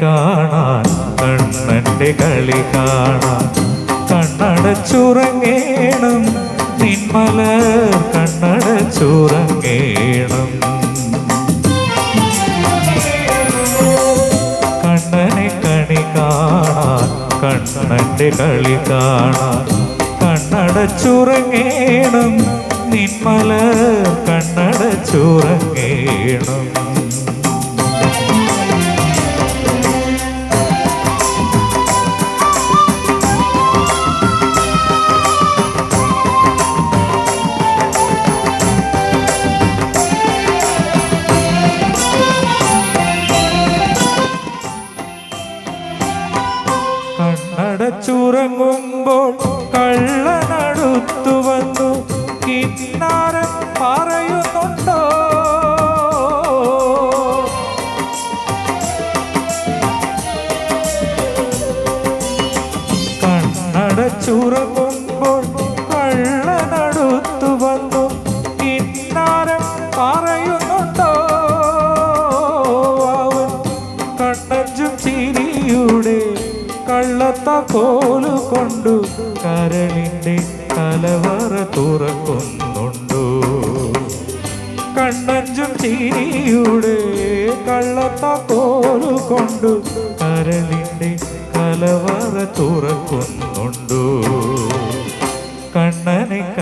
കാണാൻ കണ്ണന്റെ കളി കാണാൻ. കണ്ണടച്ചുറങ്ങേണം നിന്മലർ കണ്ണടച്ചുറങ്ങേണം. കണ്ണനെ കണി കാണാൻ കണ്ണന്റെ കളി കാണാൻ. കണ്ണടച്ചുറങ്ങേണം നിന്മലർ കണ്ണടച്ചുറങ്ങേണം. കണ്ണടച്ചുറങ്ങുമ്പോൾ കള്ളനടുത്തു വന്നു. കിന്നാരൻ പറയുന്നുണ്ടോ? കണ്ണടച്ചുറങ്ങുമ്പോൾ കള്ളനടുത്തു വന്നു. കിന്നാരൻ പറയുന്നുണ്ടോ? കണ്ണഞ്ചും ചിരിയുടെ കള്ളത്ത കോലു കൊണ്ടു കരളിന്റെ കലവറ തുറക്കുന്നുണ്ടു. കണ്ണഞ്ചും ചീനിയുടെ കോലു കൊണ്ടു കരളിന്റെ കലവറ തുറക്കുന്നുണ്ടു. കണ്ണനെ